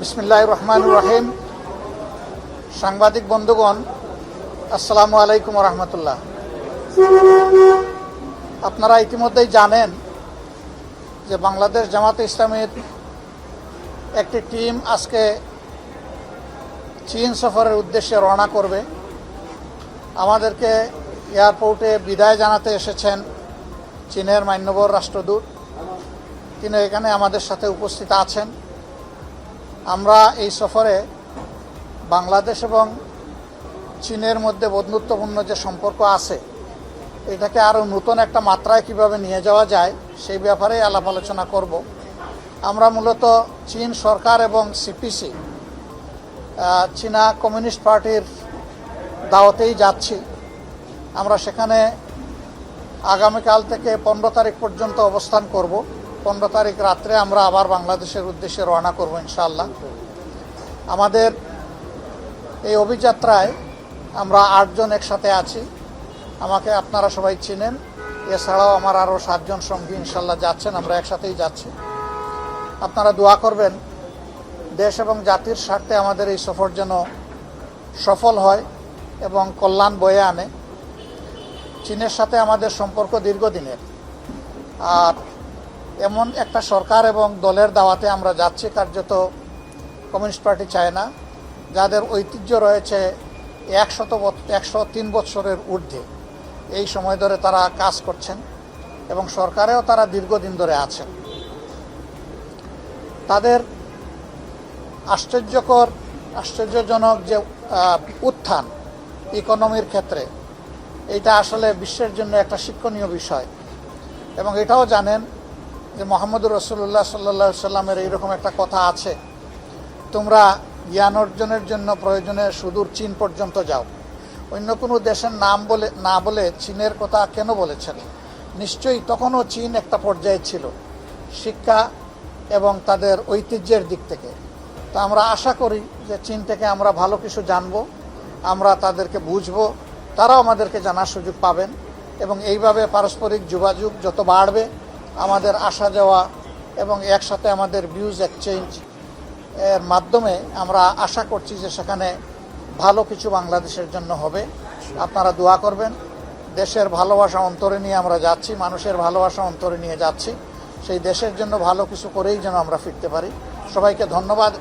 বিসমিল্লাহ রহমান রহিম সাংবাদিক বন্ধুগণ, আসসালামু আলাইকুম রহমতুল্লাহ। আপনারা ইতিমধ্যেই জানেন যে বাংলাদেশ জামাতে ইসলামের একটি টিম আজকে চীন সফরের উদ্দেশ্যে রওনা করবে। আমাদেরকে এয়ারপোর্টে বিদায় জানাতে এসেছেন চীনের মান্যবর রাষ্ট্রদূত। তিনি এখানে আমাদের সাথে উপস্থিত আছেন। আমরা এই সফরে বাংলাদেশ এবং চীনের মধ্যে বন্ধুত্বপূর্ণ যে সম্পর্ক আছে, এটাকে আরও নতুন একটা মাত্রায় কীভাবে নিয়ে যাওয়া যায়, সেই ব্যাপারে আলাপ আলোচনা করব। আমরা মূলত চীন সরকার এবং সিপিসি চীনা কমিউনিস্ট পার্টির দাওয়াতেই যাচ্ছি। আমরা সেখানে আগামীকাল থেকে পনেরো তারিখ পর্যন্ত অবস্থান করব। পনেরো তারিখ রাত্রে আমরা আবার বাংলাদেশের উদ্দেশ্যে রওনা করব ইনশাআল্লাহ। আমাদের এই অভিযাত্রায় আমরা আটজন একসাথে আছি। আমাকে আপনারা সবাই চিনেন। এছাড়াও আমার আরও সাতজন সঙ্গী ইনশাল্লাহ যাচ্ছেন, আমরা একসাথেই যাচ্ছি। আপনারা দোয়া করবেন, দেশ এবং জাতির স্বার্থে আমাদের এই সফর যেন সফল হয় এবং কল্যাণ বয়ে আনে। চীনের সাথে আমাদের সম্পর্ক দীর্ঘদিনের। আর এমন একটা সরকার এবং দলের দাওয়াতে আমরা যাচ্ছি, কার্যত কমিউনিস্ট পার্টি চায় না। যাদের ঐতিহ্য রয়েছে একশত একশো তিন বৎসরের ঊর্ধ্বে, এই সময় ধরে তারা কাজ করছেন এবং সরকারেও তারা দীর্ঘদিন ধরে আছেন। তাদের আশ্চর্যকর, আশ্চর্যজনক যে উত্থান ইকোনমির ক্ষেত্রে এটা আসলে বিশ্বের জন্য একটা শিক্ষণীয় বিষয়। এবং এটাও জানেন যে মোহাম্মদুর রসুল্লাহ সাল্লা সাল্লামের এইরকম একটা কথা আছে। তোমরা জ্ঞান অর্জনের জন্য প্রয়োজনে সুদূর চীন পর্যন্ত যাও। অন্য কোনো দেশের নাম বলে না বলে চীনের কথা কেন বলেছেন? নিশ্চয়ই তখনও চীন একটা পর্যায়ে ছিল। শিক্ষা এবং তাদের ঐতিহ্যের দিক থেকে। তো আমরা আশা করি যে চীন থেকে আমরা ভালো কিছু জানব, আমরা তাদেরকে বুঝব, তারাও আমাদেরকে জানার সুযোগ পাবেন এবং এইভাবে পারস্পরিক যোগাযোগ যত বাড়বে আমাদের আসা যাওয়া এবং একসাথে আমাদের ভিউজ এক্সচেঞ্জ এর মাধ্যমে আমরা আশা করছি যে সেখানে ভালো কিছু বাংলাদেশের জন্য হবে। আপনারা দোয়া করবেন। দেশের ভালোবাসা অন্তরে নিয়ে আমরা যাচ্ছি, মানুষের ভালোবাসা অন্তরে নিয়ে যাচ্ছি। সেই দেশের জন্য ভালো কিছু করেই যেন আমরা ফিরতে পারি। সবাইকে ধন্যবাদ।